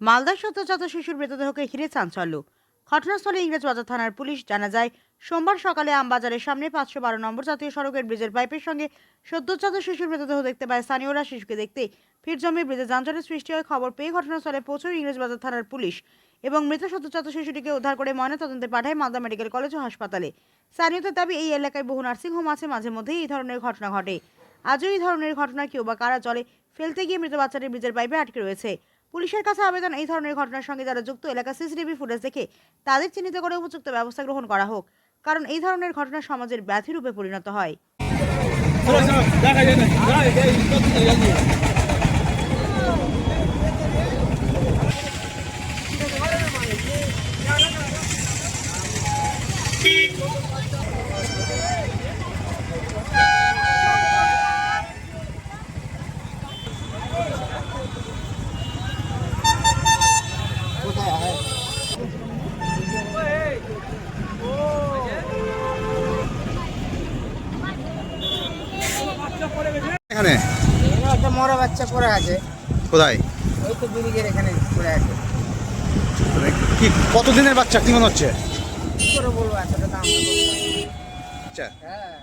মালদার সদ্যজাত শিশুর মৃতদেহকে ঘিরে চাঞ্চল্য। ঘটনাস্থলে ইংরেজবাজার থানার পুলিশ জানা যায়, সোমবার সকালে আমবাজারের সামনে পাঁচশো বারো নম্বর জাতীয় সড়কের ব্রিজের পাইপের সঙ্গে সদ্যজাত শিশুর মৃতদেহ দেখতে পায় স্থানীয়রা শিশুকে দেখতে ভিড় জমে ব্রিজে যানজটের সৃষ্টি হয় খবর পেয়ে ঘটনাস্থলে পৌঁছয় ইংরেজবাজার থানার পুলিশ এবং মৃত সদ্যজাত শিশুটিকে উদ্ধার করে ময়নাতদন্তে পাঠায় মালদা মেডিকেল কলেজ ও হাসপাতালে। স্থানীয়দের দাবি, এই এলাকায় বহু নার্সিংহোম আছে, মাঝে মধ্যেই এই ধরনের ঘটনা ঘটে। আজও এই ধরনের ঘটনা কেউ বা কারা জলে ফেলতে গিয়ে মৃত বাচ্চাটি ব্রিজের পাইপে আটকে রয়েছে। পুলিশের কাছে আবেদন, এই ধরনের ঘটনার সঙ্গে যারা যুক্ত এলাকা সিসিটিভি ফুটেজ দেখে তাদের চিহ্নিত করে উপযুক্ত ব্যবস্থা গ্রহণ করা হোক, কারণ এই ধরনের ঘটনা সমাজের ব্যাধি রূপে পরিণত হয়। এখানে? একটা মরা বাচ্চা পড়ে আছে। কোথায়? ওই তো ব্রিজের এখানে পড়ে আছে। মানে কি কতদিনের বাচ্চা? কি মনে হচ্ছে? কি করে বলব। আচ্ছা। হ্যাঁ।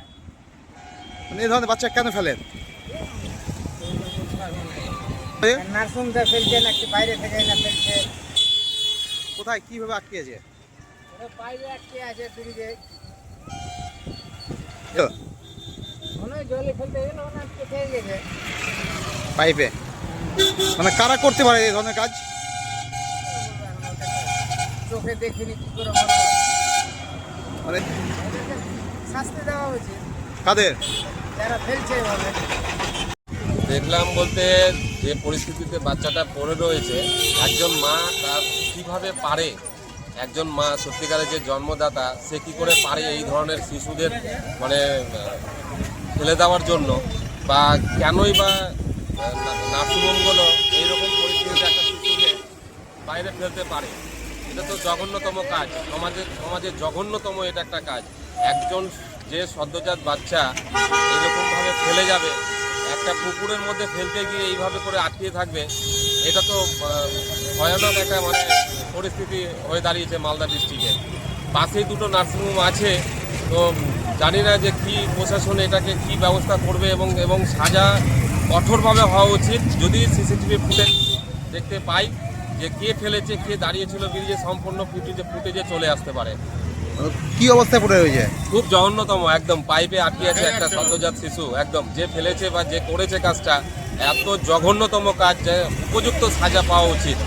মানে এই ধরনের বাচ্চা কেন ফেলেন? নার্সিংটা ফেলছে নাকি বাইরে থেকে না ফেলছে। কোথায় কীভাবে আটকেছে ওরা বাইরে আটকে আছে ব্রিজে তো, মনে হয় জলে ফেলতে গেলে ওনা আটকে খেয়ে গেছে পাইপে? মানে কারা করতে পারে এই ধরনের কাজ? চোখে দেখিনি কি করে মানে শাস্তি দেওয়া উচিত কাদের? যারা ফেলছে দেখলাম বলতে যে পরিস্থিতিতে বাচ্চাটা পড়ে রয়েছে একজন মা তার কীভাবে পারে? একজন মা সত্যিকারের যে জন্মদাতা সে কি করে পারে এই ধরনের শিশুদের মানে ফেলে দেওয়ার জন্য বা কেনই বা নার্সিংহোমগুলো এইরকম পরিস্থিতিতে একটা শিশুকে বাইরে ফেলতে পারে। এটা তো জঘন্যতম কাজ। সমাজের সমাজের জঘন্যতম এটা একটা কাজ। একজন যে সদ্যজাত বাচ্চা এরকমভাবে ফেলে যাবে, একটা পুকুরের মধ্যে ফেলতে গিয়ে এইভাবে করে আটকিয়ে থাকবে, এটা তো ভয়ানক একটা মানে পরিস্থিতি হয়ে দাঁড়িয়েছে মালদা ডিস্ট্রিক্টে। পাশেই দুটো নার্সিংহোম আছে, তো জানি না যে কি প্রশাসন এটাকে কি ব্যবস্থা করবে এবং এবং সাজা কঠোরভাবে হওয়া উচিত। যদি সিসিটিভি ফুটেজ দেখতে পাই যে কে ফেলেছে কে দাঁড়িয়েছিল ব্রিজে সম্পূর্ণ ফুটেজে ফুটেজে চলে আসতে পারে। মানে কি অবস্থায় পড়ে রয়েছে? খুব জঘন্যতম একদম। পাইপে আটকে আছে একটা সদ্যজাত শিশু একদম। যে ফেলেছে বা যে করেছে কাজটা এত জঘন্যতম কাজ যে উপযুক্ত সাজা পাওয়া উচিত।